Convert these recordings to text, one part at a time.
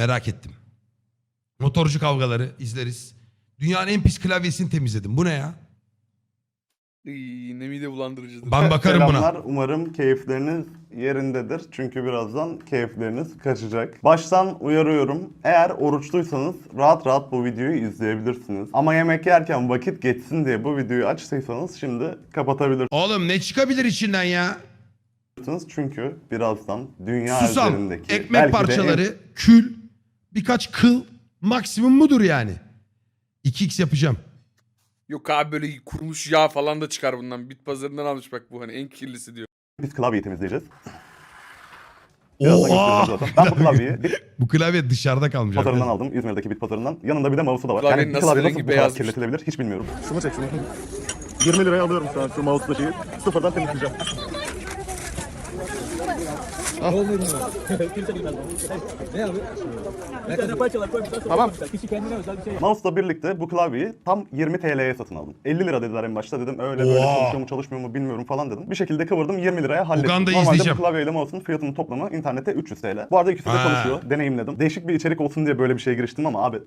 Merak ettim. Motorcu kavgaları izleriz. Dünyanın en pis klavyesini temizledim. Bu ne ya? Iy, ne mide bulandırıcıdır. Ben bakarım Selamlar. buna. Umarım keyifleriniz yerindedir. Çünkü birazdan keyifleriniz kaçacak. Baştan uyarıyorum. Eğer oruçluysanız rahat rahat bu videoyu izleyebilirsiniz. Ama yemek yerken vakit geçsin diye bu videoyu açtıysanız şimdi kapatabilirsiniz. Oğlum ne çıkabilir içinden ya? Çünkü birazdan dünya Susam, üzerindeki ekmek belki de parçaları, kül, birkaç kıl maksimum budur yani. 2x yapacağım. Yok abi böyle kurumuş yağ falan da çıkar bundan. Bit pazarından almış bak bu hani en kirlisi diyor. biz klavyeyi temizleyeceğiz. Birazdan Oha! göstereceğim zaten. Ben bu klavyeyi bit Bu klavye dışarıda kalmış. pazarından arkadaşlar. aldım. İzmir'deki bit pazarından. Yanında bir de mouse'u da var. Klavyenin Yani bir nasıl klavye rengi nasıl bu kadar beyazmış? kirletilebilir hiç bilmiyorum. Şunu çek şunu. 20 liraya alıyorum şu an şu mouse'la şeyi. Sıfırdan temizleyeceğim. Kimse bilmez. Ne abi? Parçalar Tamam. Kişi kendine özel bir şey Mouse'la birlikte bu klavyeyi tam 20 TL'ye satın aldım. 50 lira dediler en başta dedim öyle böyle Oha. çalışıyor mu çalışmıyor mu bilmiyorum falan dedim. Bir şekilde kıvırdım 20 liraya hallettim. Uganda'yı Normalde izleyeceğim. bu klavyeyle mouse'un fiyatının toplamı internette 300 TL. Bu arada ikisi de Ha. çalışıyor. Deneyimledim. Değişik bir içerik olsun diye böyle bir şeye giriştim ama abi ı,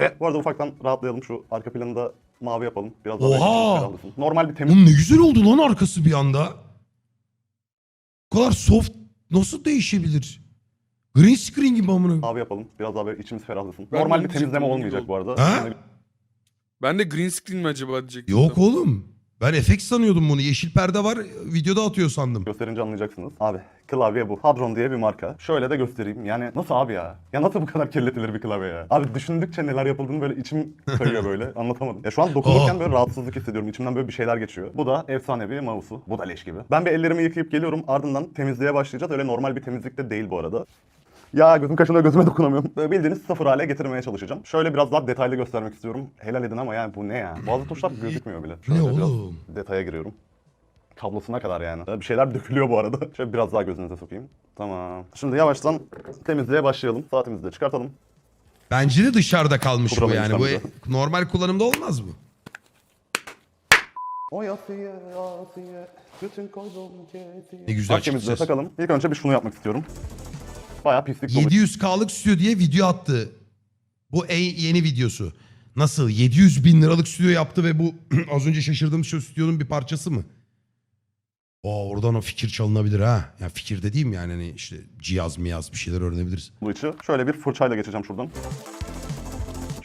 ı. bu arada ufaktan rahatlayalım şu arka planı da mavi yapalım. Biraz daha Oha. ferahlasın. Normal bir temiz Oğlum ne güzel oldu lan arkası bir anda. Bu kadar soft nasıl değişebilir? Green screen gibi amına. mavi yapalım. Biraz daha böyle içimiz ferahlasın. Ben Normal bir temizleme olmayacak bu arada. Ha? Ben de green screen mi acaba diyecektim. Yok oğlum. Ben efekt sanıyordum bunu. Yeşil perde var videoda atıyor sandım. Gösterince anlayacaksınız. Abi klavye bu. Hadron diye bir marka. Şöyle de göstereyim. Yani nasıl abi ya? Ya nasıl bu kadar kirletilir bir klavye ya? Abi düşündükçe neler yapıldığını böyle içim kayıyor böyle. Anlatamadım. Ya şu an dokunurken Oh. böyle rahatsızlık hissediyorum. İçimden böyle bir şeyler geçiyor. Bu da efsane bir mouse'u. Bu da leş gibi. Ben bir ellerimi yıkayıp geliyorum. Ardından temizliğe başlayacağız. Öyle normal bir temizlik de değil bu arada. Ya gözüm kaşınıyor gözüme dokunamıyorum. Böyle bildiğiniz sıfır hale getirmeye çalışacağım. Şöyle biraz daha detaylı göstermek istiyorum. Helal edin ama yani bu ne ya? Bazı tuşlar gözükmüyor bile. Ne Şöyle biraz oğlum? detaya giriyorum kablosuna kadar yani. Bir şeyler dökülüyor bu arada. Şöyle biraz daha gözünüze sokayım. Tamam. Şimdi yavaştan temizliğe başlayalım. Saatimizi de çıkartalım. Bence de dışarıda kalmış bu Kıvıramayız yani. Bu normal kullanımda olmaz bu. O yasıya yasıya bütün kesiye. Ne güzel Bak takalım. İlk önce bir şunu yapmak istiyorum. Bayağı pislik dolu. 700K'lık stüdyo diye video attı. Bu en yeni videosu. Nasıl? 700 bin liralık stüdyo yaptı ve bu az önce şaşırdığım şu stüdyonun bir parçası mı? Oo, oradan o fikir çalınabilir ha. Ya fikir dediğim yani hani işte cihaz miyaz bir şeyler öğrenebiliriz. Bu içi. Şöyle bir fırçayla geçeceğim şuradan.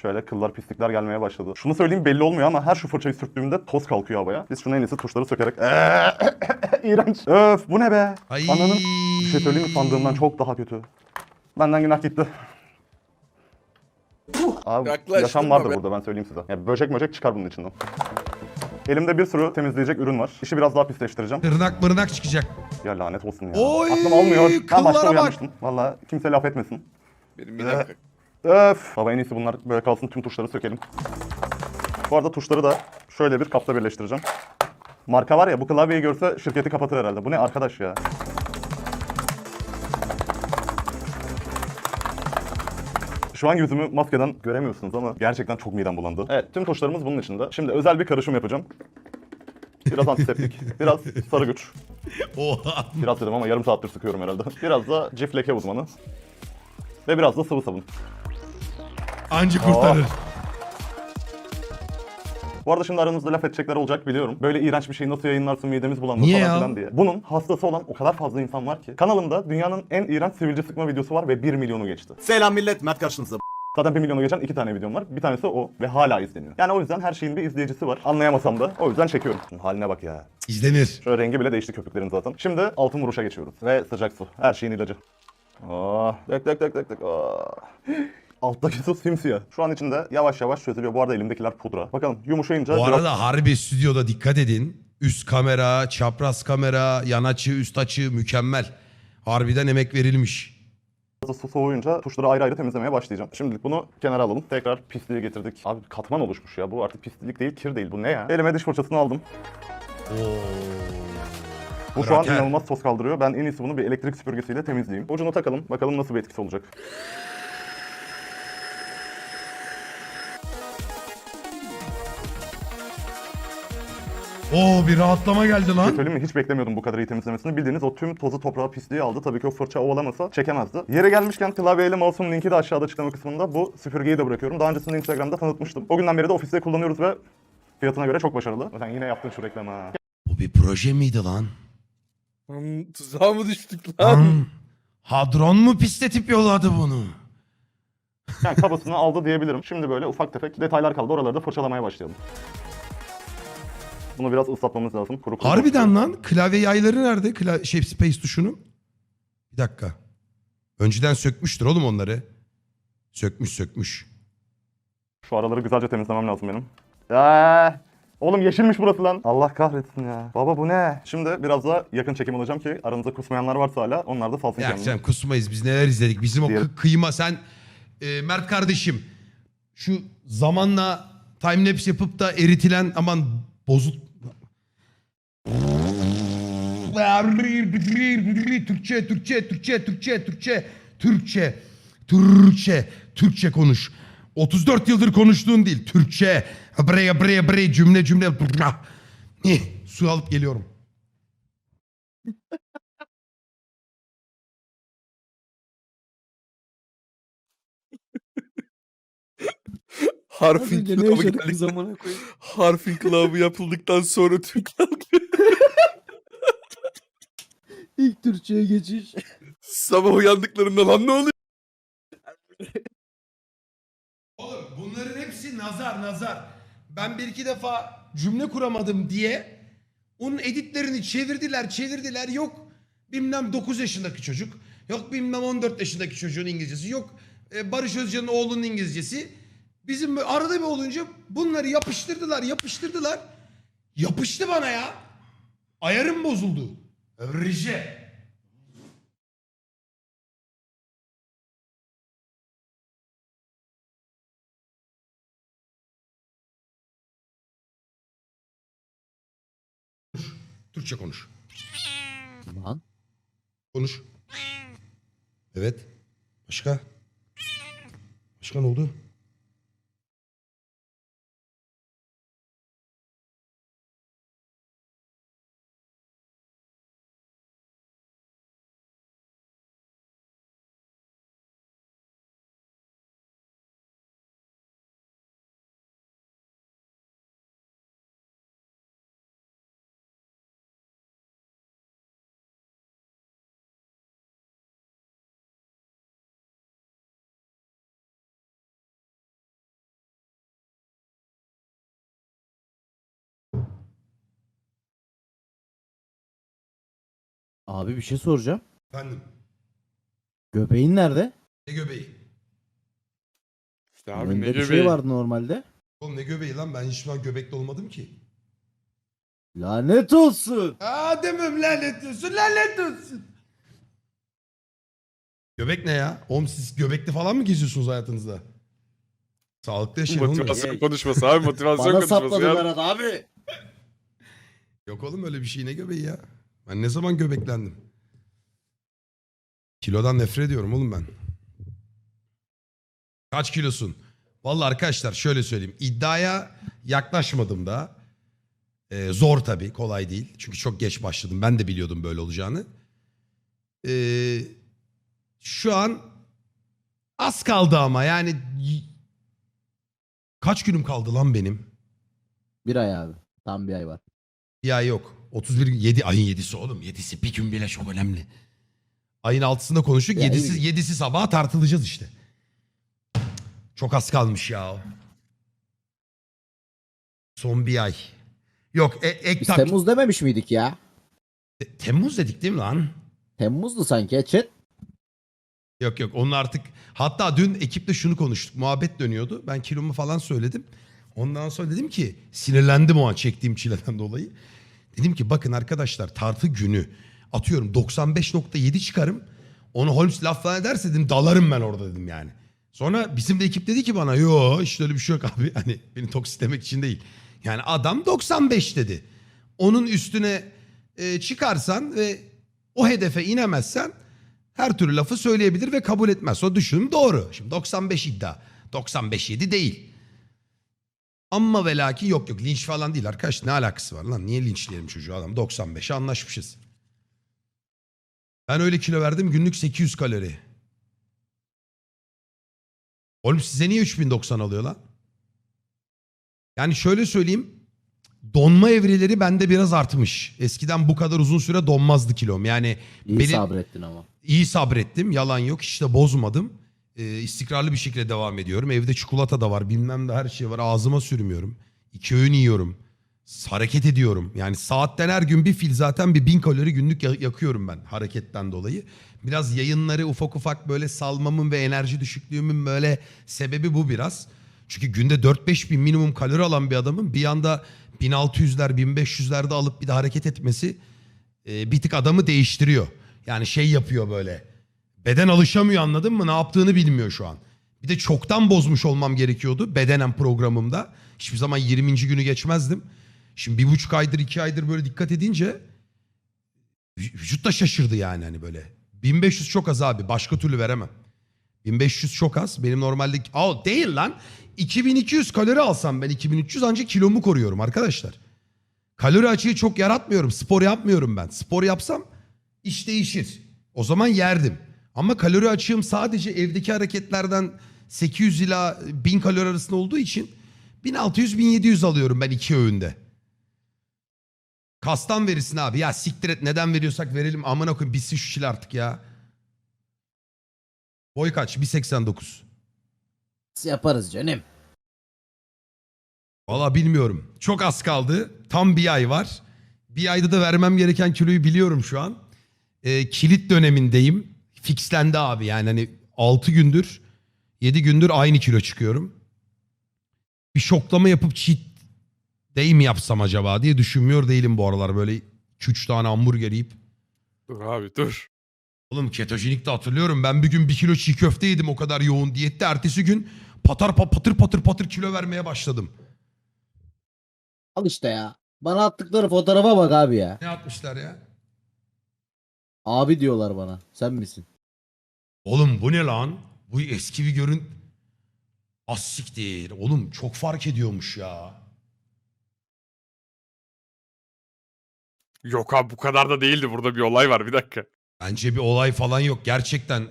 Şöyle kıllar pislikler gelmeye başladı. Şunu söyleyeyim belli olmuyor ama her şu fırçayı sürttüğümde toz kalkıyor havaya. Biz şunu en iyisi tuşları sökerek... İğrenç. Öf bu ne be? Ay. Ananın... Bir şey söyleyeyim mi sandığımdan çok daha kötü. Benden günah gitti. Abi yaşam vardır be. burada ben söyleyeyim size. Ya böcek möcek çıkar bunun içinden. Elimde bir sürü temizleyecek ürün var. İşi biraz daha pisleştireceğim. Tırnak mırnak çıkacak. Ya lanet olsun ya. Oy, Aklım almıyor. Ben başta bak. uyanmıştım. Valla kimse laf etmesin. Benim midem kalk. Öf. Baba en iyisi bunlar böyle kalsın tüm tuşları sökelim. Bu arada tuşları da şöyle bir kapta birleştireceğim. Marka var ya bu klavyeyi görse şirketi kapatır herhalde. Bu ne arkadaş ya? Şu an yüzümü maskeden göremiyorsunuz ama gerçekten çok midem bulandı. Evet tüm tuşlarımız bunun içinde. Şimdi özel bir karışım yapacağım. Biraz antiseptik, biraz sarı güç. Oha. Biraz dedim ama yarım saattir sıkıyorum herhalde. Biraz da cif leke uzmanı. Ve biraz da sıvı sabun. Anca kurtarır. Bu arada şimdi aranızda laf edecekler olacak biliyorum. Böyle iğrenç bir şeyi nasıl yayınlarsın midemiz bulandı Niye falan ya? filan diye. Bunun hastası olan o kadar fazla insan var ki. Kanalımda dünyanın en iğrenç sivilce sıkma videosu var ve 1 milyonu geçti. Selam millet, Mert karşınızda. Zaten 1 milyonu geçen iki tane videom var. Bir tanesi o ve hala izleniyor. Yani o yüzden her şeyin bir izleyicisi var. Anlayamasam da o yüzden çekiyorum. Haline bak ya. İzlenir. Şöyle rengi bile değişti köpüklerin zaten. Şimdi altın vuruşa geçiyoruz. Ve sıcak su. Her şeyin ilacı. Oh, dök dök dök dök dök. Oh. Alttaki su simsiyah. Şu an içinde yavaş yavaş çözülüyor. Bu arada elimdekiler pudra. Bakalım yumuşayınca Bu biraz arada harbi stüdyoda dikkat edin. Üst kamera, çapraz kamera, yan açı, üst açı mükemmel. Harbiden emek verilmiş. fazla su soğuyunca tuşları ayrı ayrı temizlemeye başlayacağım. Şimdilik bunu kenara alalım. Tekrar pisliği getirdik. Abi katman oluşmuş ya. Bu artık pislik değil, kir değil. Bu ne ya? Elime diş fırçasını aldım. Bu şu an Kraker. inanılmaz toz kaldırıyor. Ben en iyisi bunu bir elektrik süpürgesiyle temizleyeyim. Ucunu takalım. Bakalım nasıl bir etkisi olacak. Oo bir rahatlama geldi lan. söyleyeyim mi? Hiç beklemiyordum bu kadar iyi temizlemesini. Bildiğiniz o tüm tozu toprağı pisliği aldı. Tabii ki o fırça ovalamasa çekemezdi. Yere gelmişken klavyeyle mouse'un linki de aşağıda açıklama kısmında. Bu süpürgeyi de bırakıyorum. Daha öncesinde Instagram'da tanıtmıştım. O günden beri de ofiste kullanıyoruz ve fiyatına göre çok başarılı. Sen yine yaptın şu reklamı ha. Bu bir proje miydi lan? Lan tuzağa mı düştük lan? Lan hadron mu pisletip yolladı bunu? Yani kabasını aldı diyebilirim. Şimdi böyle ufak tefek detaylar kaldı. Oraları da fırçalamaya başlayalım. Bunu biraz ıslatmamız lazım. Kuru kuru. Harbiden lan klavye yayları nerede? Kla şey space tuşunun. Bir dakika. Önceden sökmüştür oğlum onları. Sökmüş sökmüş. Şu araları güzelce temizlemem lazım benim. Ya, oğlum yeşilmiş burası lan. Allah kahretsin ya. Baba bu ne? Şimdi biraz da yakın çekim alacağım ki aranızda kusmayanlar varsa hala onlar da salsın Ya kendini. sen kusmayız biz neler izledik. Bizim o Diğer- kı- kıyma sen e, Mert kardeşim şu zamanla timelapse yapıp da eritilen aman bozul Türkçe, Türkçe, Türkçe, Türkçe, Türkçe, Türkçe, Türkçe, Türkçe konuş. 34 yıldır konuştuğun değil, Türkçe. Bre bre bre cümle cümle. Eh, Su alıp geliyorum. Harfin önce ne kılavı yaşadık amına koyayım? Harfin kılavı yapıldıktan sonra Türk halkı İlk Türkçe'ye geçiş. sabah uyandıklarında lan ne oluyor? Oğlum bunların hepsi nazar nazar. Ben bir iki defa cümle kuramadım diye onun editlerini çevirdiler çevirdiler yok bilmem 9 yaşındaki çocuk yok bilmem 14 yaşındaki çocuğun İngilizcesi yok e, Barış Özcan'ın oğlunun İngilizcesi. Bizim arada bir olunca bunları yapıştırdılar yapıştırdılar. Yapıştı bana ya. Ayarım bozuldu. Rize. Türkçe konuş. Lan. Konuş. Evet. Başka? Başka ne oldu? Abi bir şey soracağım. Efendim. Göbeğin nerede? Ne göbeği? İşte abi Önünde ne bir şey göbeği? vardı normalde. Oğlum ne göbeği lan? Ben hiç ben göbekli olmadım ki. Lanet olsun. Aa demem lanet olsun lanet olsun. Göbek ne ya? Oğlum siz göbekli falan mı geziyorsunuz hayatınızda? Sağlıklı yaşayın oğlum. Motivasyon konuşması abi motivasyon Bana konuşması sapladılar ya. arada abi. Yok oğlum öyle bir şey ne göbeği ya? Ben ne zaman göbeklendim? Kilodan nefret ediyorum oğlum ben. Kaç kilosun? Vallahi arkadaşlar şöyle söyleyeyim. İddiaya yaklaşmadım da. Ee, zor tabii kolay değil. Çünkü çok geç başladım. Ben de biliyordum böyle olacağını. Ee, şu an az kaldı ama yani kaç günüm kaldı lan benim? Bir ay abi. Tam bir ay var. Bir ay yok. 31 7 ayın 7'si oğlum. 7'si bir gün bile çok önemli. Ayın 6'sında konuştuk. Ya 7'si iyi. 7'si sabaha tartılacağız işte. Çok az kalmış ya. Son bir ay. Yok e, ek Biz tak- Temmuz dememiş miydik ya? Te- Temmuz dedik değil mi lan? Temmuz'du sanki chat. Yok yok onun artık hatta dün ekiple şunu konuştuk. Muhabbet dönüyordu. Ben kilomu falan söyledim. Ondan sonra dedim ki sinirlendim o an çektiğim çileden dolayı. Dedim ki bakın arkadaşlar tartı günü atıyorum 95.7 çıkarım. Onu Holmes laf falan ederse dedim dalarım ben orada dedim yani. Sonra bizim de ekip dedi ki bana yo işte öyle bir şey yok abi. Hani beni toksitlemek için değil. Yani adam 95 dedi. Onun üstüne e, çıkarsan ve o hedefe inemezsen her türlü lafı söyleyebilir ve kabul etmez. O düşünüm doğru. Şimdi 95 iddia. 95 7 değil. Ama ve lakin yok yok linç falan değil arkadaş ne alakası var lan niye linçleyelim çocuğu adam 95'e anlaşmışız. Ben öyle kilo verdim günlük 800 kalori. Oğlum size niye 3090 alıyor lan? Yani şöyle söyleyeyim. Donma evreleri bende biraz artmış. Eskiden bu kadar uzun süre donmazdı kilom. Yani İyi benim- sabrettin ama. İyi sabrettim. Yalan yok. De bozmadım. Ee, istikrarlı bir şekilde devam ediyorum. Evde çikolata da var. Bilmem de her şey var. Ağzıma sürmüyorum. İki öğün yiyorum. Hareket ediyorum. Yani saatten her gün bir fil zaten bir bin kalori günlük ya- yakıyorum ben hareketten dolayı. Biraz yayınları ufak ufak böyle salmamın ve enerji düşüklüğümün böyle sebebi bu biraz. Çünkü günde 4-5 bin minimum kalori alan bir adamın bir anda 1600'ler 1500'lerde alıp bir de hareket etmesi e, bir tık adamı değiştiriyor. Yani şey yapıyor böyle. Beden alışamıyor anladın mı? Ne yaptığını bilmiyor şu an. Bir de çoktan bozmuş olmam gerekiyordu bedenen programımda. Hiçbir zaman 20. günü geçmezdim. Şimdi bir buçuk aydır iki aydır böyle dikkat edince vü- vücut da şaşırdı yani hani böyle. 1500 çok az abi başka türlü veremem. 1500 çok az. Benim normalde... Aa, değil lan. 2200 kalori alsam ben 2300 ancak kilomu koruyorum arkadaşlar. Kalori açığı çok yaratmıyorum. Spor yapmıyorum ben. Spor yapsam iş değişir. O zaman yerdim. Ama kalori açığım sadece evdeki hareketlerden 800 ila 1000 kalori arasında olduğu için 1600-1700 alıyorum ben iki öğünde. Kastan verirsin abi. Ya siktir et neden veriyorsak verelim. Amına koyayım bitsin şu çile artık ya. Boy kaç? 1.89. Yaparız canım. Valla bilmiyorum. Çok az kaldı. Tam bir ay var. Bir ayda da vermem gereken kiloyu biliyorum şu an. Ee, kilit dönemindeyim. Fixlendi abi yani hani 6 gündür 7 gündür aynı kilo çıkıyorum. Bir şoklama yapıp cheat day mi yapsam acaba diye düşünmüyor değilim bu aralar. Böyle 2-3 tane hamburger yiyip. Dur abi dur. Oğlum ketojenik de hatırlıyorum. Ben bir gün bir kilo çiğ köfte yedim o kadar yoğun diyette. Ertesi gün patar pa- patır patır patır kilo vermeye başladım. Al işte ya. Bana attıkları fotoğrafa bak abi ya. Ne yapmışlar ya? Abi diyorlar bana. Sen misin? Oğlum bu ne lan? Bu eski bir görün... Az siktir. Oğlum çok fark ediyormuş ya. Yok abi bu kadar da değildi. Burada bir olay var. Bir dakika. Bence bir olay falan yok. Gerçekten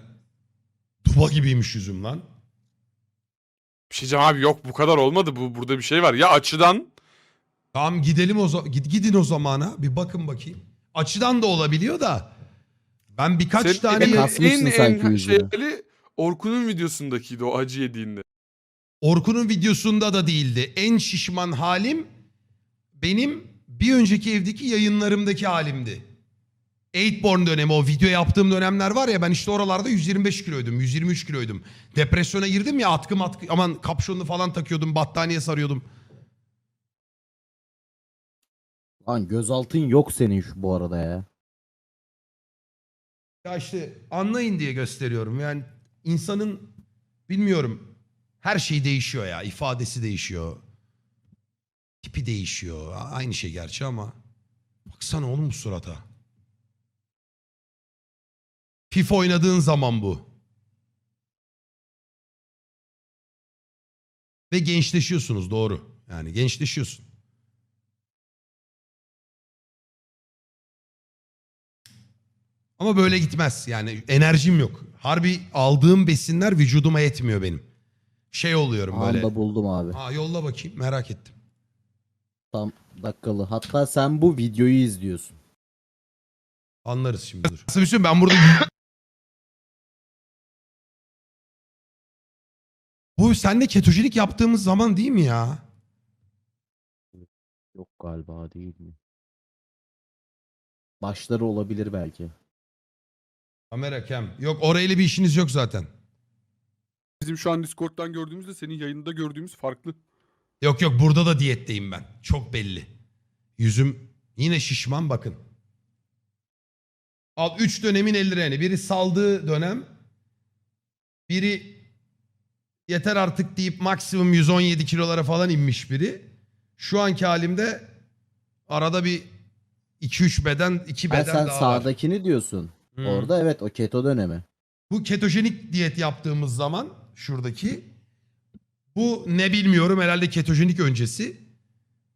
duba gibiymiş yüzüm lan. Bir şey diyeceğim abi yok bu kadar olmadı. Bu burada bir şey var. Ya açıdan Tamam gidelim o zaman. Gidin o zamana. Bir bakın bakayım. Açıdan da olabiliyor da. Ben birkaç senin tane... en, kasmışsın en, sanki en yüzünü. şeyli Orkun'un videosundakiydi o acı yediğinde. Orkun'un videosunda da değildi. En şişman halim benim bir önceki evdeki yayınlarımdaki halimdi. Eightborn dönemi o video yaptığım dönemler var ya ben işte oralarda 125 kiloydum 123 kiloydum. Depresyona girdim ya atkı atkı aman kapşonlu falan takıyordum battaniye sarıyordum. Lan gözaltın yok senin şu bu arada ya. Ya işte anlayın diye gösteriyorum yani insanın bilmiyorum her şey değişiyor ya ifadesi değişiyor. Tipi değişiyor aynı şey gerçi ama baksana oğlum bu surata. FIFA oynadığın zaman bu. Ve gençleşiyorsunuz doğru. Yani gençleşiyorsun. Ama böyle gitmez. Yani enerjim yok. Harbi aldığım besinler vücuduma yetmiyor benim. Şey oluyorum böyle. Anda buldum abi. Aa, yolla bakayım merak ettim. Tam dakikalı. Hatta sen bu videoyu izliyorsun. Anlarız şimdi dur. Nasıl bir şey ben burada... Bu senle ketojenik yaptığımız zaman değil mi ya? Yok galiba değil mi? Başları olabilir belki. Kamera kem. Yok orayla bir işiniz yok zaten. Bizim şu an Discord'dan gördüğümüzle senin yayında gördüğümüz farklı. Yok yok burada da diyetteyim ben. Çok belli. Yüzüm yine şişman bakın. Al 3 dönemin eldireni. Biri saldığı dönem. Biri yeter artık deyip maksimum 117 kilolara falan inmiş biri. Şu anki halimde arada bir 2-3 beden 2 Ha, beden sen daha var. sağdakini diyorsun. Hmm. Orada evet o keto dönemi. Bu ketojenik diyet yaptığımız zaman şuradaki Bu ne bilmiyorum herhalde ketojenik öncesi.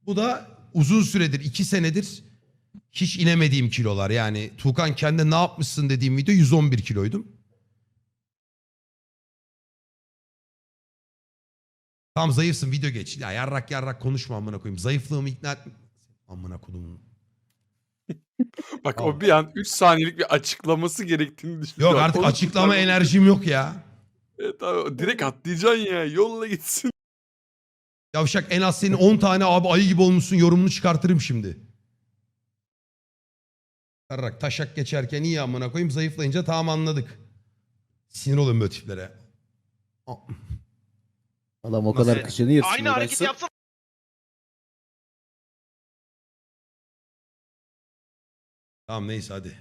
Bu da uzun süredir iki senedir hiç inemediğim kilolar. Yani Tuğkan kendi ne yapmışsın dediğim video 111 kiloydum. Tam zayıfsın video geç. Ya yarrak yarrak konuşma amına koyayım. Zayıflığımı ikna et. Amına koyayım. Bak o bir an 3 saniyelik bir açıklaması gerektiğini düşünüyor. Yok artık Onu açıklama tutar- enerjim yok ya. Evet abi direkt atlayacaksın ya. Yolla gitsin. Yavşak en az senin 10 tane abi ayı gibi olmuşsun yorumunu çıkartırım şimdi. Yarrak taşak geçerken iyi amına koyayım zayıflayınca tamam anladık. Sinir oluyorum böyle tiplere. Adam o kadar kışını yırtsın. Aynı hareketi uğraşsın. yapsana. Tamam neyse hadi.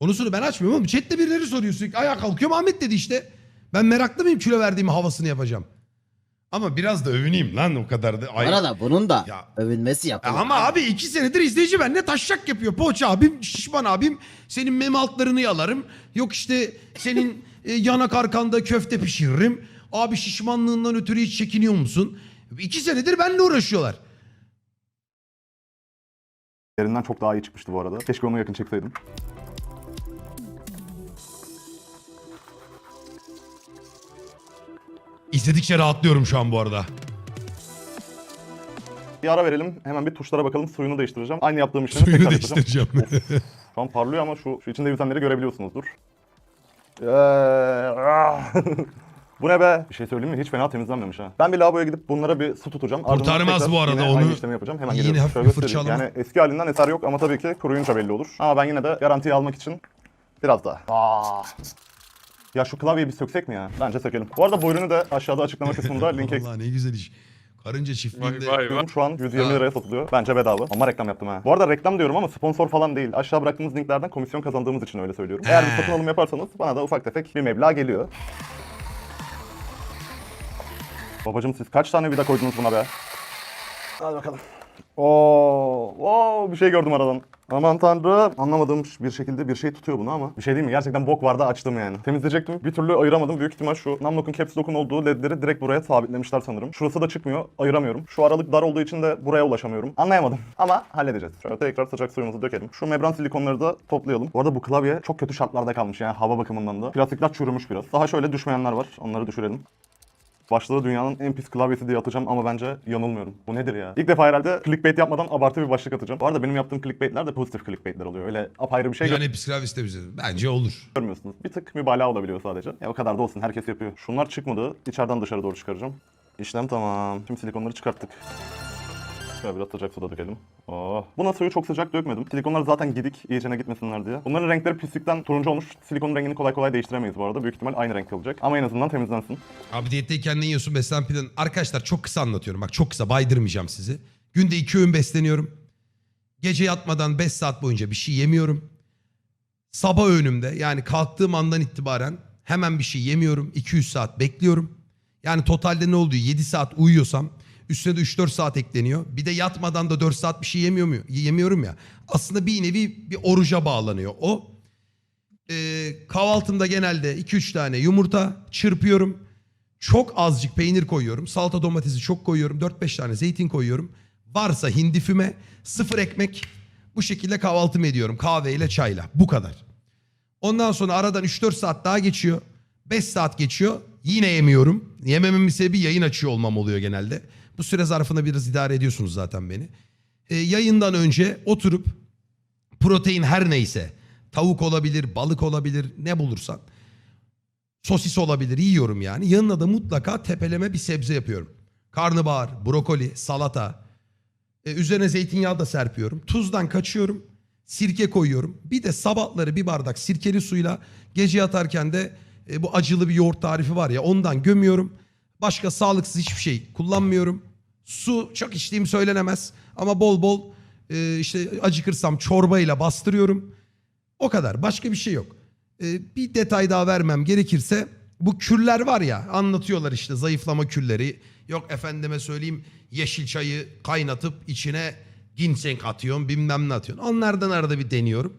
Konusunu ben açmıyorum oğlum. Chat'te birileri soruyor sürekli. Ayağa kalkıyorum Ahmet dedi işte. Ben meraklı mıyım kilo verdiğimi havasını yapacağım. Ama biraz da övüneyim lan o kadar da. Bu Ay- arada bunun da Ya. övünmesi yapılır. Ama abi iki senedir izleyici benimle taşak yapıyor. Poğaça abim, şişman abim. Senin meme altlarını yalarım. Yok işte senin e, yanak arkanda köfte pişiririm. Abi şişmanlığından ötürü hiç çekiniyor musun? İki senedir benimle uğraşıyorlar. Yerinden çok daha iyi çıkmıştı bu arada. Keşke onu yakın çekseydim. İzledikçe rahatlıyorum şu an bu arada. Bir ara verelim. Hemen bir tuşlara bakalım. Suyunu değiştireceğim. Aynı yaptığım işlemi Suyunu tekrar yapacağım. Değiştireceğim. Şu an parlıyor ama şu, şu içinde yüzenleri görebiliyorsunuzdur. Eee, ah. Bu ne be? Bir şey söyleyeyim mi? Hiç fena temizlenmemiş ha. Ben bir lavaboya gidip bunlara bir su tutacağım. Ardından Kurtarmaz tekrar bu arada yine onu. Aynı işlemi yapacağım. Hemen Yine geliyorum. hafif Şöyle bir göstereyim. fırçalama. Yani eski halinden eser yok ama tabii ki kuruyunca belli olur. Ama ben yine de garantiyi almak için biraz daha. Aa. Ya şu klavyeyi bir söksek mi ya? Bence sökelim. Bu arada bu ürünü de aşağıda açıklama kısmında linke Allah ne güzel iş. Karınca Vay çiftliğinde. vay vay. ekliyorum. Şu an 120 Ha. liraya satılıyor. Bence bedava. Ama reklam yaptım ha. Bu arada reklam diyorum ama sponsor falan değil. Aşağı bıraktığımız linklerden komisyon kazandığımız için öyle söylüyorum. Eğer bir satın alım yaparsanız bana da ufak tefek bir meblağ geliyor. Babacım siz kaç tane vida koydunuz buna be? Hadi bakalım. Oo, oo, bir şey gördüm aradan. Aman tanrım. Anlamadığım bir şekilde bir şey tutuyor bunu ama. Bir şey değil mi? Gerçekten bok vardı açtım yani. Temizleyecektim. Bir türlü ayıramadım. Büyük ihtimal şu Namlock'un Caps Lock'un olduğu ledleri direkt buraya sabitlemişler sanırım. Şurası da çıkmıyor. Ayıramıyorum. Şu aralık dar olduğu için de buraya ulaşamıyorum. Anlayamadım. Ama halledeceğiz. Şöyle tekrar sıcak suyumuzu dökelim. Şu membran silikonları da toplayalım. Bu arada bu klavye çok kötü şartlarda kalmış yani hava bakımından da. Plastikler çürümüş biraz. Daha şöyle düşmeyenler var. Onları düşürelim. Başlığı dünyanın en pis klavyesi diye atacağım ama bence yanılmıyorum. Bu nedir ya? İlk defa herhalde clickbait yapmadan abartı bir başlık atacağım. Bu arada benim yaptığım clickbaitler de pozitif clickbaitler oluyor. Öyle apayrı bir şey Yani psikolojisi de bize. Bence olur. görmüyorsunuz. Bir tık mübalağa olabiliyor sadece. Ya o kadar da olsun herkes yapıyor. Şunlar çıkmadı. İçeriden dışarı doğru çıkaracağım. İşlem tamam. Tüm silikonları çıkarttık. Şöyle biraz sıcak suda dökelim. Oh. Buna suyu çok sıcak dökmedim. Silikonlar zaten gidik iyicene gitmesinler diye. Bunların renkleri pislikten turuncu olmuş. Silikonun rengini kolay kolay değiştiremeyiz bu arada. Büyük ihtimal aynı renk kalacak. Ama en azından temizlensin. Abi diyetteyken ne yiyorsun beslen plan. Arkadaşlar çok kısa anlatıyorum. Bak çok kısa baydırmayacağım sizi. Günde iki öğün besleniyorum. Gece yatmadan 5 saat boyunca bir şey yemiyorum. Sabah öğünümde yani kalktığım andan itibaren hemen bir şey yemiyorum. 200 saat bekliyorum. Yani totalde ne oluyor? 7 saat uyuyorsam üstüne de 3-4 saat ekleniyor. Bir de yatmadan da 4 saat bir şey yemiyor mu? Yemiyorum ya. Aslında bir nevi bir oruca bağlanıyor. O e, kahvaltımda genelde 2-3 tane yumurta çırpıyorum. Çok azıcık peynir koyuyorum. Salata domatesi çok koyuyorum. 4-5 tane zeytin koyuyorum. Varsa hindi füme, sıfır ekmek. Bu şekilde kahvaltımı ediyorum. Kahveyle çayla. Bu kadar. Ondan sonra aradan 3-4 saat daha geçiyor. 5 saat geçiyor. Yine yemiyorum. Yemememin sebebi yayın açıyor olmam oluyor genelde. Bu süre zarfında biraz idare ediyorsunuz zaten beni. E, yayından önce oturup protein her neyse tavuk olabilir, balık olabilir ne bulursan sosis olabilir yiyorum yani. Yanına da mutlaka tepeleme bir sebze yapıyorum. Karnabahar, brokoli, salata. E, üzerine zeytinyağı da serpiyorum. Tuzdan kaçıyorum. Sirke koyuyorum. Bir de sabahları bir bardak sirkeli suyla gece yatarken de e, bu acılı bir yoğurt tarifi var ya ondan gömüyorum. Başka sağlıksız hiçbir şey kullanmıyorum. Su çok içtiğim söylenemez ama bol bol e, işte acıkırsam çorbayla bastırıyorum. O kadar. Başka bir şey yok. Ee, bir detay daha vermem gerekirse bu küller var ya anlatıyorlar işte zayıflama külleri. Yok efendime söyleyeyim yeşil çayı kaynatıp içine ginseng atıyorsun bilmem ne atıyorsun. Onlardan arada bir deniyorum.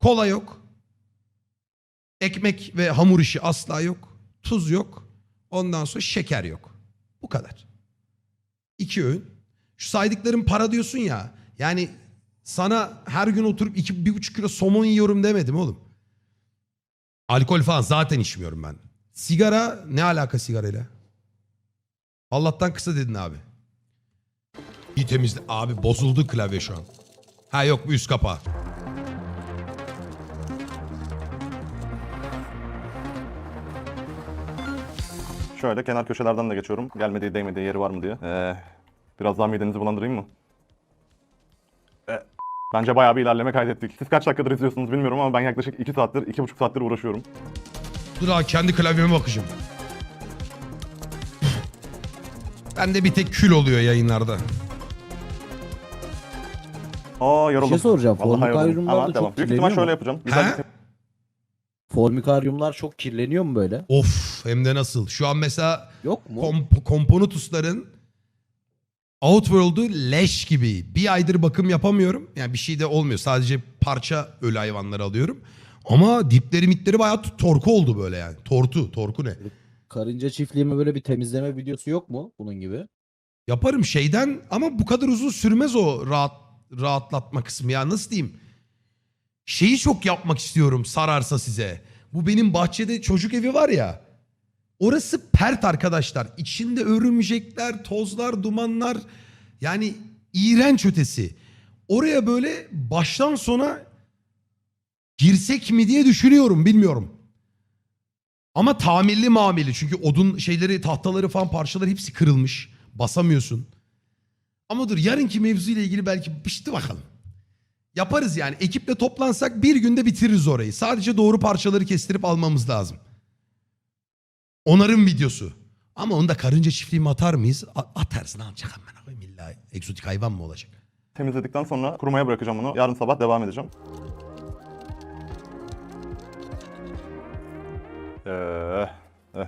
Kola yok. Ekmek ve hamur işi asla yok. Tuz yok. Ondan sonra şeker yok. Bu kadar. İki öğün. Şu saydıkların para diyorsun ya. Yani sana her gün oturup iki, bir buçuk kilo somon yiyorum demedim oğlum. Alkol falan zaten içmiyorum ben. Sigara ne alaka sigarayla? Allah'tan kısa dedin abi. İyi temizle. Abi bozuldu klavye şu an. Ha yok bu üst kapağı. Şöyle kenar köşelerden de geçiyorum. Gelmediği değmediği yeri var mı diye. Ee, biraz daha midenizi bulandırayım mı? Ee, bence bayağı bir ilerleme kaydettik. Siz kaç dakikadır izliyorsunuz bilmiyorum ama ben yaklaşık 2 saattir, 2,5 saattir uğraşıyorum. Dur abi kendi klavyeme bakacağım. Bende bir tek kül oluyor yayınlarda. Aa yoruldum. Bir şey soracağım. Vallahi yoruldum. Formikaryumlar Ama devam. çok Büyük ihtimal kirleniyor şöyle yapacağım. Güzel He? bir Formikaryumlar çok kirleniyor mu böyle? Of hem de nasıl. Şu an mesela Yok mu? Kom Komponotus'ların Outworld'u leş gibi. Bir aydır bakım yapamıyorum. Yani bir şey de olmuyor. Sadece parça ölü hayvanları alıyorum. Ama dipleri mitleri bayağı torku oldu böyle yani. Tortu. Torku ne? Karınca çiftliğime böyle bir temizleme videosu yok mu bunun gibi? Yaparım şeyden ama bu kadar uzun sürmez o rahat rahatlatma kısmı ya nasıl diyeyim? Şeyi çok yapmak istiyorum sararsa size. Bu benim bahçede çocuk evi var ya. Orası pert arkadaşlar. İçinde örümcekler, tozlar, dumanlar. Yani iğrenç ötesi. Oraya böyle baştan sona girsek mi diye düşünüyorum bilmiyorum. Ama tamirli mamili çünkü odun şeyleri tahtaları falan parçaları hepsi kırılmış. Basamıyorsun. Ama dur yarınki mevzuyla ilgili belki pişti bakalım. Yaparız yani. Ekiple toplansak bir günde bitiririz orayı. Sadece doğru parçaları kestirip almamız lazım. Onarım videosu. Ama onu da karınca çiftliğime atar mıyız? A- atarız ne yapacak amına koyayım illa egzotik hayvan mı olacak? temizledikten sonra kurumaya bırakacağım bunu. Yarın sabah devam edeceğim. Ee,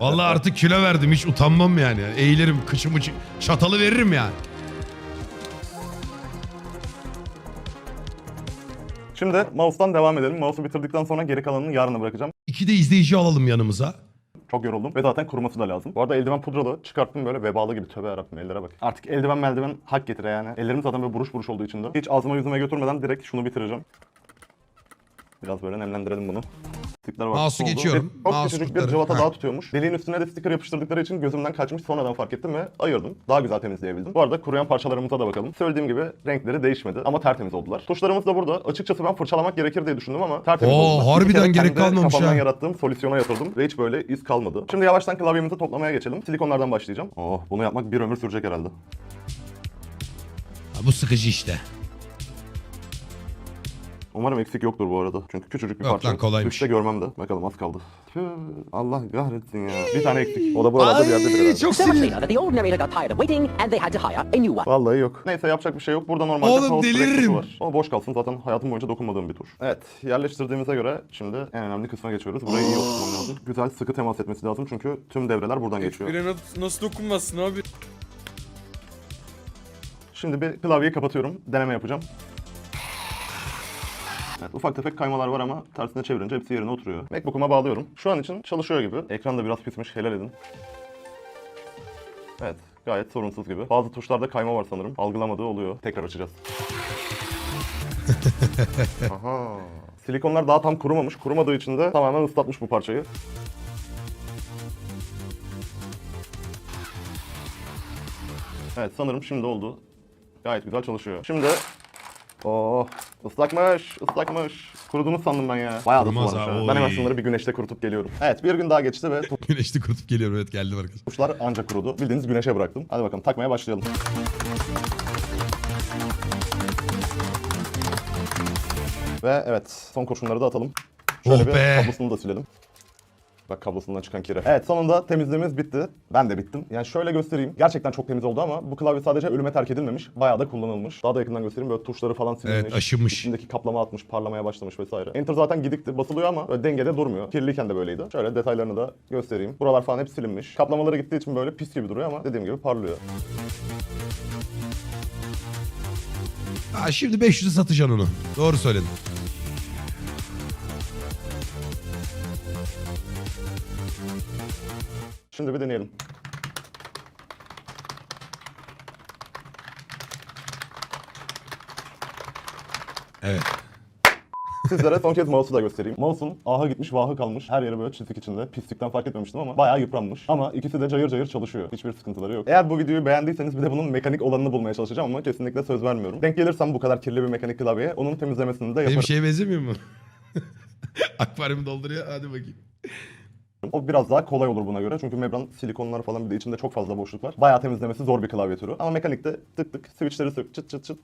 Vallahi artık kilo verdim hiç utanmam yani. Eğilirim kışımı çı- çatalı veririm yani. Şimdi mouse'dan devam edelim. Mouse'u bitirdikten sonra geri kalanını yarına bırakacağım. İki de izleyici alalım yanımıza. Çok yoruldum ve zaten kuruması da lazım. Bu arada eldiven pudralı çıkarttım böyle vebalı gibi. Tövbe yarabbim ellere bak. Artık eldiven meldiven hak getire yani. Ellerim zaten böyle buruş buruş olduğu için de. Hiç ağzıma yüzüme götürmeden direkt şunu bitireceğim. Biraz böyle nemlendirelim bunu. Stikler var. Mouse'u geçiyorum. Ve Çok Mouse küçücük bir cıvata Ha. daha tutuyormuş. Deliğin üstüne de sticker yapıştırdıkları için gözümden kaçmış. Sonradan fark ettim ve ayırdım. Daha güzel temizleyebildim. Bu arada kuruyan parçalarımıza da bakalım. Söylediğim gibi renkleri değişmedi ama tertemiz oldular. Tuşlarımız da burada. Açıkçası ben fırçalamak gerekir diye düşündüm ama tertemiz Oo, oldular. Harbiden gerek kalmamış ha. yarattığım solüsyona yatırdım ve hiç böyle iz kalmadı. Şimdi yavaştan klavyemizi toplamaya geçelim. Silikonlardan başlayacağım. Oh bunu yapmak bir ömür sürecek herhalde. Ha, bu sıkıcı işte. Umarım eksik yoktur bu arada. Çünkü küçücük bir Yok parça. lan, kolaymış. Üstte görmem de. Bakalım az kaldı. Tüh, Allah kahretsin ya. Bir tane eksik. O da buralarda bir yerde bir herhalde. çok So much sinir. later that the old narrator got tired of waiting and they had to hire a new one. Vallahi yok. Neyse yapacak bir şey yok. Burada normalde Oğlum, track deliririm. tuşu var. Ama boş kalsın zaten hayatım boyunca dokunmadığım bir tuş. Evet yerleştirdiğimize göre şimdi en önemli kısma geçiyoruz. Burayı iyi oturtmam lazım. Güzel sıkı temas etmesi lazım çünkü tüm devreler buradan geçiyor. F1'e nasıl, nasıl dokunmazsın abi? Şimdi bir klavyeyi kapatıyorum. Deneme yapacağım. Evet, ufak tefek kaymalar var ama tersine çevirince hepsi yerine oturuyor. Macbook'uma bağlıyorum. Şu an için çalışıyor gibi. Ekran da biraz pismiş, helal edin. Evet, gayet sorunsuz gibi. Bazı tuşlarda kayma var sanırım. Algılamadığı oluyor. Tekrar açacağız. Aha. Silikonlar daha tam kurumamış. Kurumadığı için de tamamen ıslatmış bu parçayı. Evet sanırım şimdi oldu. Gayet güzel çalışıyor. Şimdi Oh, ıslakmış, ıslakmış. Kuruduğunu sandım ben ya. Bayağı da Kurumaz suvarmış ha, ha. Ben hemen oy. şunları bir güneşte kurutup geliyorum. Evet, bir gün daha geçti ve Güneşli kurutup geliyorum evet geldi arkadaşlar. tuşlar anca kurudu. Bildiğiniz güneşe bıraktım. Hadi bakalım takmaya başlayalım. Ve evet, son kurşunları da atalım. Şöyle Oh bir be. kablosunu da silelim. Bak kablosundan çıkan kiri. Evet sonunda temizliğimiz bitti. Ben de bittim. Yani şöyle göstereyim. Gerçekten çok temiz oldu ama bu klavye sadece ölüme terk edilmemiş. Bayağı da kullanılmış. Daha da yakından göstereyim. Böyle tuşları falan silinmiş. Evet, aşınmış. İçindeki kaplama atmış, parlamaya başlamış vesaire. Enter zaten gidikti, basılıyor ama böyle dengede durmuyor. Kirliyken de böyleydi. Şöyle detaylarını da göstereyim. Buralar falan hep silinmiş. Kaplamaları gittiği için böyle pis gibi duruyor ama dediğim gibi parlıyor. Ha, şimdi 500'e satacaksın onu. Doğru söyledin. Şimdi bir deneyelim. Evet. Sizlere Tomcat mouse'u da göstereyim. Mouse'un aha gitmiş, vahı kalmış. Her yere böyle çizik içinde. Pislikten fark etmemiştim ama bayağı yıpranmış. Ama ikisi de cayır cayır çalışıyor. Hiçbir sıkıntıları yok. Eğer bu videoyu beğendiyseniz bir de bunun mekanik olanını bulmaya çalışacağım ama kesinlikle söz vermiyorum. Denk gelirsem bu kadar kirli bir mekanik klavyeye onun temizlemesini de yaparım. Benim şeye benzemiyor mu? Akvaryumu dolduruyor. Hadi bakayım. O biraz daha kolay olur buna göre. Çünkü membran silikonlar falan bir de içinde çok fazla boşluk var. Bayağı temizlemesi zor bir klavye türü. Ama mekanikte tık tık switchleri sök çıt çıt çıt.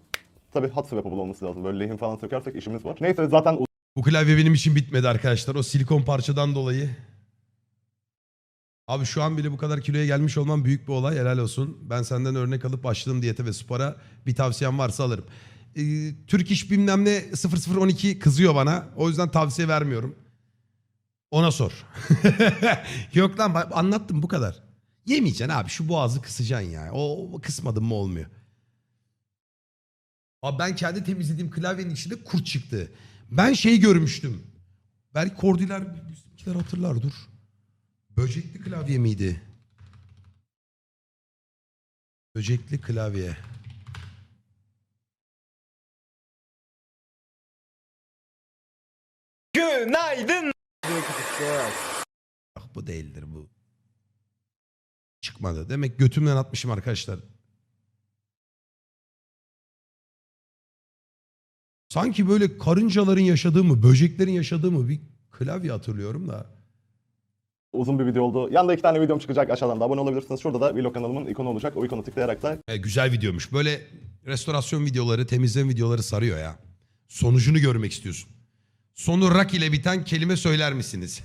Tabii hot swappable olması lazım. Böyle lehim falan sökersek işimiz var. Neyse zaten Bu klavye benim için bitmedi arkadaşlar. O silikon parçadan dolayı. Abi şu an bile bu kadar kiloya gelmiş olman büyük bir olay. Helal olsun. Ben senden örnek alıp başladığım diyete ve spora bir tavsiyem varsa alırım. Ee, Türk iş bilmem ne 0012 kızıyor bana. O yüzden tavsiye vermiyorum. Ona sor. Yok lan anlattım bu kadar. Yemeyeceksin abi şu boğazı kısacaksın ya. O kısmadın mı olmuyor. Abi ben kendi temizlediğim klavyenin içinde kurt çıktı. Ben şey görmüştüm. Belki kordiler bizimkiler hatırlar dur. Böcekli klavye miydi? Böcekli klavye. Günaydın. Bak bu değildir bu. Çıkmadı. Demek götümden atmışım arkadaşlar. Sanki böyle karıncaların yaşadığı mı, böceklerin yaşadığı mı bir klavye hatırlıyorum da. uzun bir video oldu. Yanda iki tane videom çıkacak. Aşağıdan da abone olabilirsiniz. Şurada da vlog kanalımın ikonu olacak. O ikonu tıklayarak da E, güzel videomuş. Böyle restorasyon videoları, temizleme videoları sarıyor ya. Sonucunu görmek istiyorsun. Sonu rak ile biten kelime söyler misiniz?